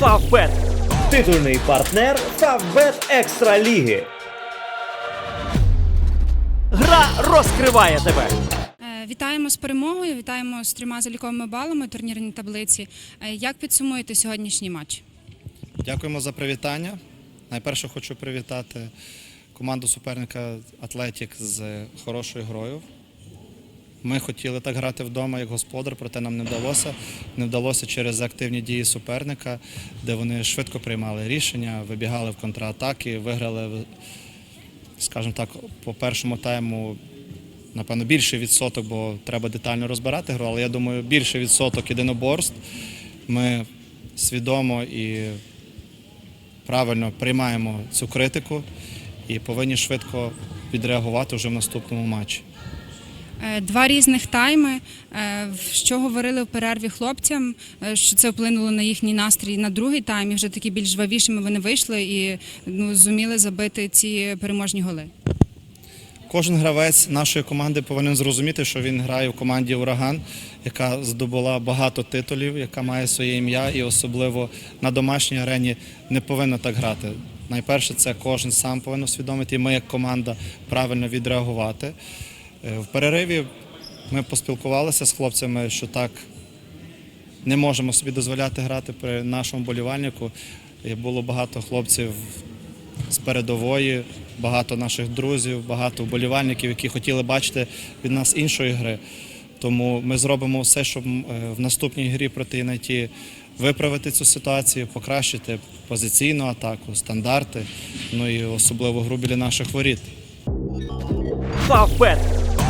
Фавбет. Титульний партнер Фавбет Екстра Ліги. Гра розкриває тебе. Е, Вітаємо з перемогою, вітаємо з трьома заліковими балами у турнірній таблиці. Е, Як підсумуєте сьогоднішній матч? Дякуємо за привітання. Найперше хочу привітати команду суперника Атлетік з хорошою грою. Ми хотіли так грати вдома як господар, проте нам не вдалося. Не вдалося через активні дії суперника, де вони швидко приймали рішення, вибігали в контратаки, виграли, скажімо так, по першому тайму, напевно, більший відсоток, бо треба детально розбирати гру, але я думаю, більший відсоток єдиноборств. Ми свідомо і правильно приймаємо цю критику і повинні швидко відреагувати вже в наступному матчі. Е, Два різних тайми. Е, Що говорили в перерві хлопцям, е, що це вплинуло на їхній настрій на другий тайм, і вже такі більш жвавішими вони вийшли і ну, зуміли забити ці переможні голи. Кожен гравець нашої команди повинен зрозуміти, що він грає в команді Ураган, яка здобула багато титулів, яка має своє ім'я, і особливо на домашній арені не повинна так грати. Найперше, це кожен сам повинен усвідомити, і ми як команда правильно відреагувати. Е, В перериві ми поспілкувалися з хлопцями, що так не можемо собі дозволяти грати при нашому болівальнику. Було багато хлопців з передової, багато наших друзів, багато вболівальників, які хотіли бачити від нас іншої гри. Тому ми зробимо все, щоб е, в наступній грі проти Інайті виправити цю ситуацію, покращити позиційну атаку, стандарти, ну і особливо гру біля наших воріт. Фавбет.